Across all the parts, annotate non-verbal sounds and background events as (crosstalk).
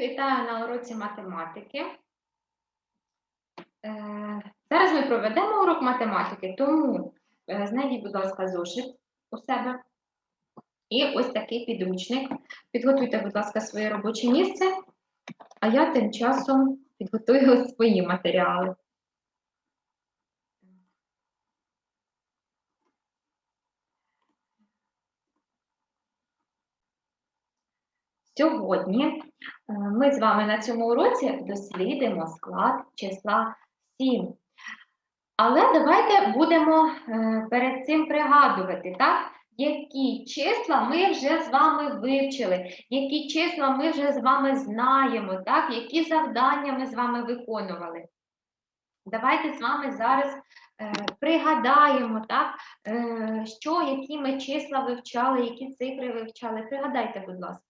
вітаю на уроці математики. Е, Зараз ми проведемо урок математики, тому е, знайдіть, будь ласка, зошит у себе. І ось такий підручник. Підготуйте, будь ласка, своє робоче місце, а я тим часом підготую (laughs) свої матеріали. Сьогодні е, ми з вами на цьому уроці дослідимо склад числа 7. Але давайте будемо е, перед цим пригадувати, так? які числа ми вже з вами вивчили, які числа ми вже з вами знаємо, так? які завдання ми з вами виконували. Давайте з вами зараз е, пригадаємо, так? Е, що, які ми числа вивчали, які цифри вивчали. Пригадайте, будь ласка.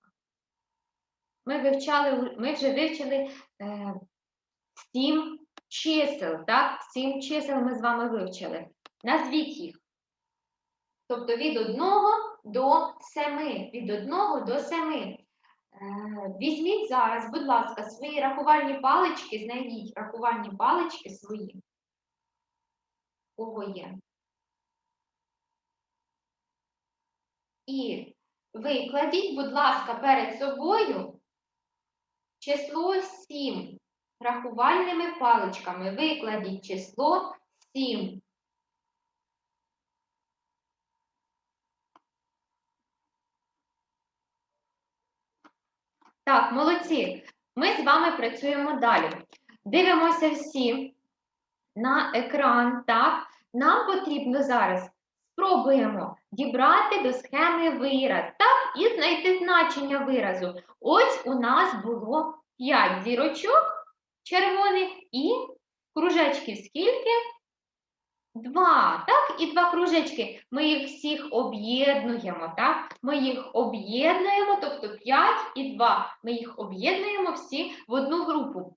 Ми вивчали, ми вже вивчили е, сім чисел, так? Сім чисел ми з вами вивчили. Назвіть їх. Тобто від 1 до 7. Від 1 до 7. Е, візьміть зараз, будь ласка, свої рахувальні палички, знайдіть рахувальні палички свої. Кого є. І викладіть, будь ласка, перед собою число 7 рахувальними паличками. Викладіть число 7. Так, молодці. Ми з вами працюємо далі. Дивимося всі на екран. Так, нам потрібно зараз спробуємо дібрати до схеми вираз, так, і знайти значення виразу. Ось у нас було 5 зірочок червоних і кружечків скільки? Два, так, і два кружечки. Ми їх всіх об'єднуємо, так? Ми їх об'єднуємо, тобто 5 і 2. Ми їх об'єднуємо всі в одну групу.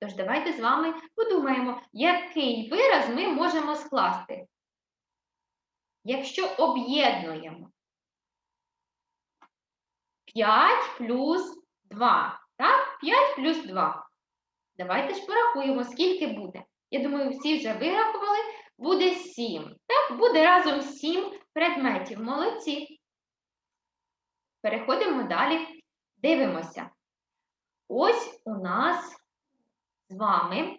Тож давайте з вами подумаємо, який вираз ми можемо скласти. Якщо об'єднуємо 5 плюс 2. Так, 5 плюс 2. Давайте ж порахуємо, скільки буде. Я думаю, всі вже вирахували, буде 7. Так, буде разом 7 предметів. Молодці. Переходимо далі, дивимося. Ось у нас з вами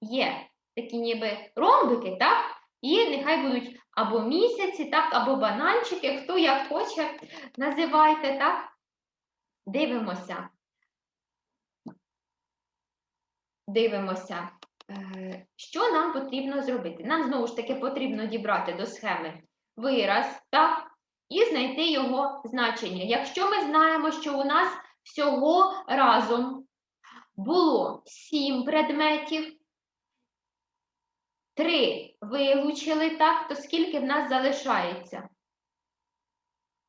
є такі ніби ромбики, так? І нехай будуть або місяці, так, або бананчики, хто як хоче, називайте, так? Дивимося. Дивимося, е, що нам потрібно зробити. Нам знову ж таки потрібно дібрати до схеми вираз, так? І знайти його значення. Якщо ми знаємо, що у нас всього разом було 7 предметів, Три вилучили, так, то скільки в нас залишається?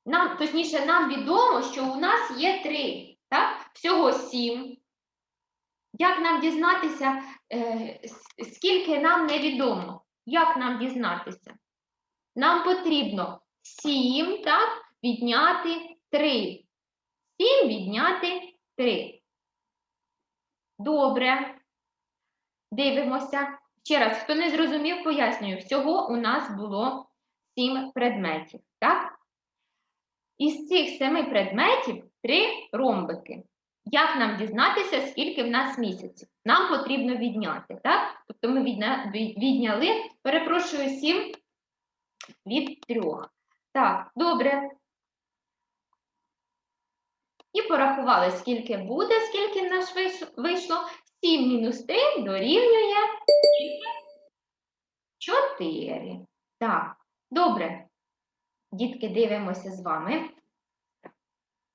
Нам, Точніше, нам відомо, що у нас є три, так? Всього сім. Як нам дізнатися, е, скільки нам невідомо? Як нам дізнатися? Нам потрібно 7, так, відняти 3. 7 відняти 3. Добре. Дивимося. Ще раз, хто не зрозумів, пояснюю, всього у нас було сім предметів. так? Із цих семи предметів три ромбики. Як нам дізнатися, скільки в нас місяців? Нам потрібно відняти, так? Тобто ми відняли, перепрошую, сім від трьох. Так, добре. І порахували, скільки буде, скільки в нас вийшло. 7 мінус 3 дорівнює 4. Так, добре. Дітки, дивимося з вами.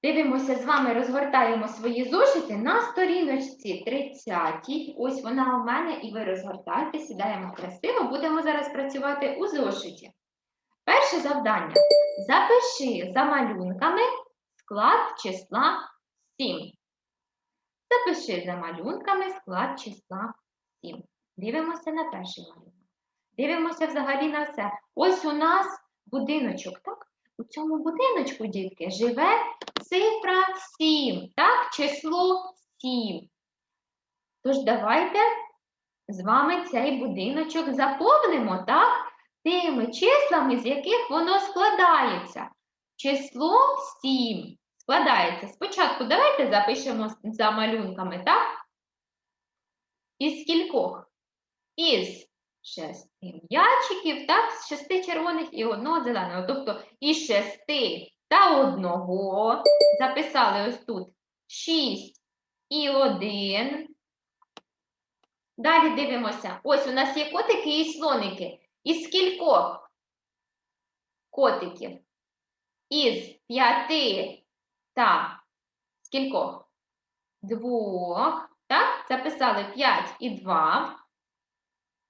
Дивимося з вами, розгортаємо свої зошити на сторіночці 30. Ось вона у мене, і ви розгортайте, сідаємо красиво, будемо зараз працювати у зошиті. Перше завдання. Запиши за малюнками склад числа 7. Запиши за малюнками склад числа 7. Дивимося на перший малюнок. Дивимося взагалі на все. Ось у нас будиночок, так? У цьому будиночку, дітки, живе цифра 7. Так? число 7. Тож давайте з вами цей будиночок заповнимо, так? Тими числами, з яких воно складається. Число 7 складається. Спочатку давайте запишемо за малюнками, так? Із скількох? Із шести м'ячиків, так, з шести червоних і одного зеленого. Тобто із шести та одного записали ось тут шість і один. Далі дивимося. Ось у нас є котики і слоники. Із скількох котиків? Із п'яти та скількох? Двох. Так, записали 5 і 2.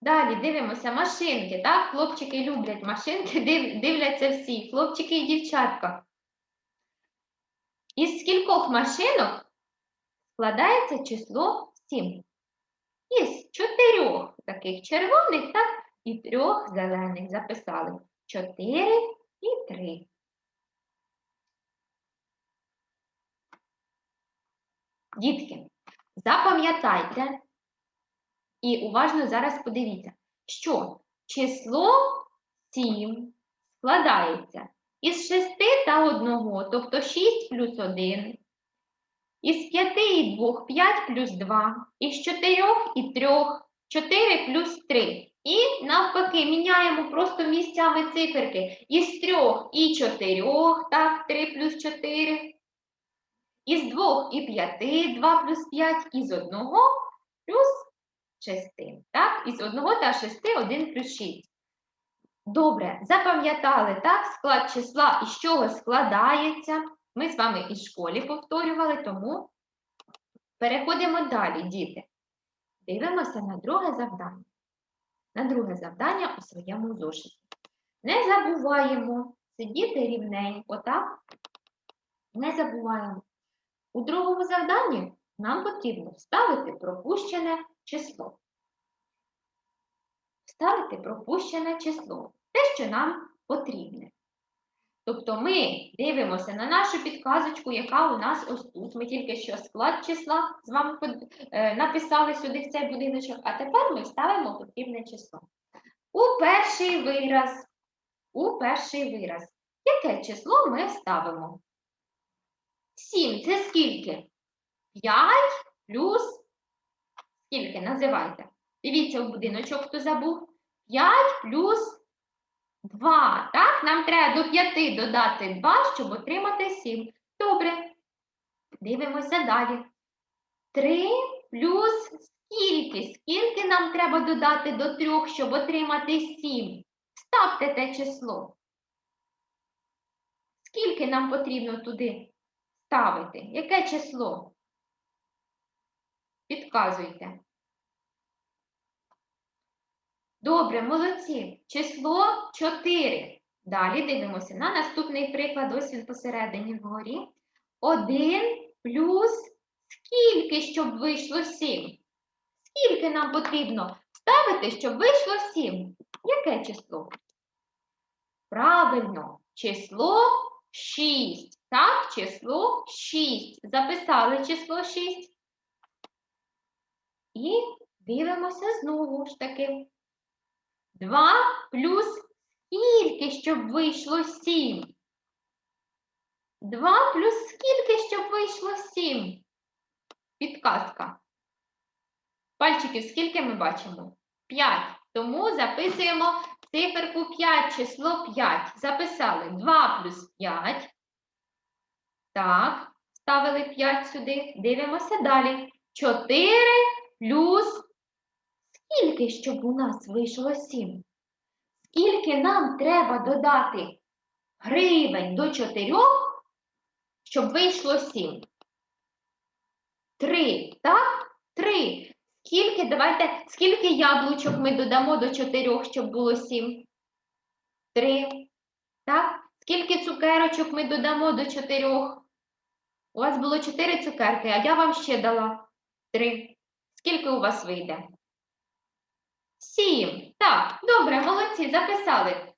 Далі дивимося машинки, так? Хлопчики люблять машинки, (laughs) див- дивляться всі, хлопчики і дівчатка. Із скількох машинок складається число 7? Із чотирьох таких червоних, так? І трьох зелених записали. 4 і 3. Дітки, запам'ятайте і уважно зараз подивіться, що число 7 складається із 6 та 1, тобто 6 плюс 1, із 5 і 2 5 плюс 2, із 4 і 3 4 плюс 3. І навпаки, міняємо просто місцями циферки. Із 3 і 4, так, 3 плюс 4. Із 2 і 5, 2 плюс 5, із 1 плюс 6. Так, із 1 та 6, 1 плюс 6. Добре, запам'ятали, так, склад числа із чого складається. Ми з вами і в школі повторювали, тому переходимо далі, діти. Дивимося на друге завдання. На друге завдання у своєму зошиті. Не забуваємо сидіти рівненько, так? Не забуваємо. У другому завданні нам потрібно вставити пропущене число. Вставити пропущене число. Те, що нам потрібне. Тобто ми дивимося на нашу підказочку, яка у нас ось тут. Ми тільки що склад числа з вами е, написали сюди в цей будиночок, а тепер ми вставимо потрібне число. У перший вираз. У перший вираз. Яке число ми ставимо? 7 це скільки? 5 плюс скільки? Називайте. Дивіться в будиночок, хто забув. 5 плюс 2. Так, нам треба до 5 додати 2, щоб отримати 7. Добре. Дивимося далі. 3 плюс скільки? Скільки нам треба додати до 3, щоб отримати 7? Ставте те число. Скільки нам потрібно туди ставити? Яке число? Підказуйте. Добре, молодці. Число 4. Далі дивимося на наступний приклад. Ось він посередині вгорі. 1 плюс скільки, щоб вийшло 7? Скільки нам потрібно ставити, щоб вийшло 7? Яке число? Правильно, число 6. Так, число 6. Записали число 6. І дивимося знову ж таки. 2 плюс скільки, щоб вийшло 7? 2 плюс скільки, щоб вийшло 7? Підказка. Пальчиків скільки ми бачимо? 5. Тому записуємо циферку 5, число 5. Записали 2 плюс 5. Так, ставили 5 сюди. Дивимося далі. 4 плюс скільки, щоб у нас вийшло 7? Скільки нам треба додати гривень до 4, щоб вийшло 7? 3, так? 3. Скільки, давайте, скільки яблучок ми додамо до 4, щоб було 7? 3. Так? Скільки цукерочок ми додамо до 4? У вас було 4 цукерки, а я вам ще дала 3. Скільки у вас вийде? 7. Так, добре, молодці, записали.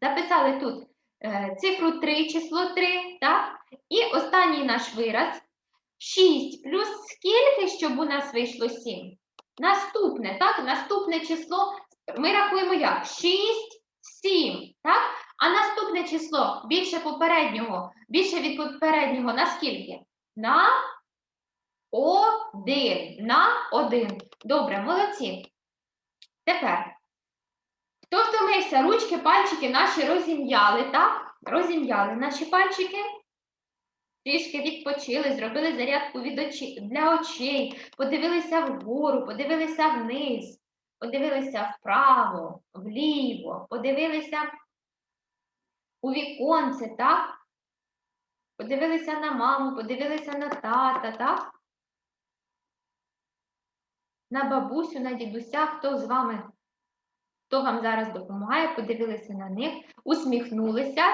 Записали тут е, цифру 3, число 3, так? І останній наш вираз 6 плюс скільки, щоб у нас вийшло 7? Наступне, так? Наступне число ми рахуємо як? 6, 7, так? А наступне число більше попереднього, більше від попереднього на скільки? На 1. На 1. Добре, молодці. Тепер, хто втомився, ручки, пальчики наші розім'яли, так? Розім'яли наші пальчики. Трішки відпочили, зробили зарядку від очі, для очей, подивилися вгору, подивилися вниз, подивилися вправо, вліво, подивилися у віконце, так? Подивилися на маму, подивилися на тата, так? На бабусю, на дідуся, хто з вами, хто вам зараз допомагає, подивилися на них, усміхнулися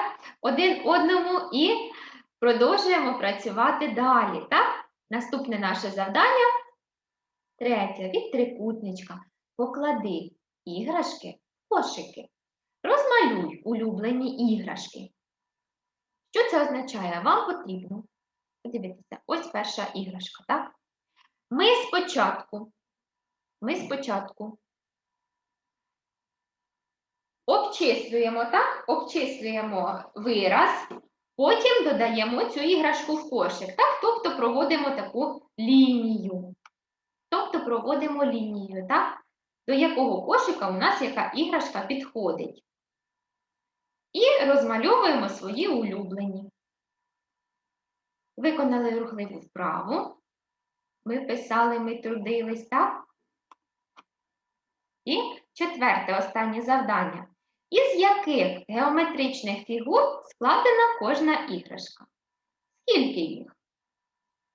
один одному і продовжуємо працювати далі. Так? Наступне наше завдання третє від трикутничка. Поклади іграшки кошики. Розмалюй улюблені іграшки. Що це означає? Вам потрібно подивитися, ось перша іграшка, так? Ми спочатку, ми спочатку обчислюємо, так? Обчислюємо вираз, потім додаємо цю іграшку в кошик, так? Тобто проводимо таку лінію. Тобто проводимо лінію, так? До якого кошика у нас яка іграшка підходить. І розмальовуємо свої улюблені. Виконали рухливу вправу. Ми писали, ми трудились, так? І четверте останнє завдання. Із яких геометричних фігур складена кожна іграшка? Скільки їх?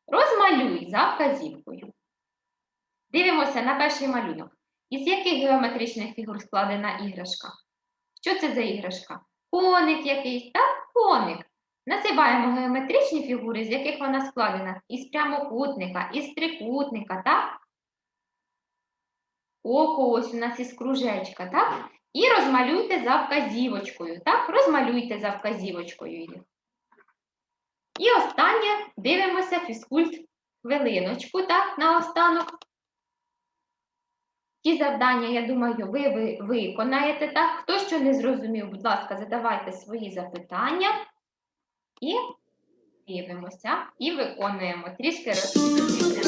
Розмалюй за вказівкою. Дивимося на перший малюнок. Із яких геометричних фігур складена іграшка? Що це за іграшка? Коник якийсь, так? Коник. Називаємо геометричні фігури, з яких вона складена із прямокутника, із трикутника, так? Око ось у нас із кружечка, так? І розмалюйте за вказівочкою, так? Розмалюйте за вказівочкою їх. І останнє дивимося фізкульт хвилиночку, так, наостанок. Ті завдання, я думаю, ви, ви виконаєте, так? Хто що не зрозумів, будь ласка, задавайте свої запитання і дивимося, і виконуємо. Трішки розповідаємо.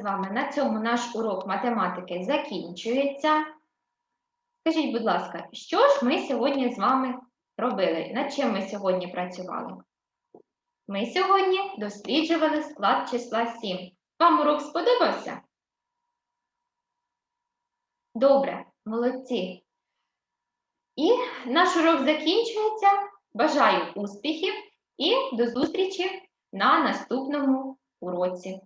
З вами. На цьому наш урок математики закінчується. Скажіть, будь ласка, що ж ми сьогодні з вами робили? Над чим ми сьогодні працювали? Ми сьогодні досліджували склад числа 7. Вам урок сподобався? Добре, молодці. І наш урок закінчується. Бажаю успіхів і до зустрічі на наступному уроці.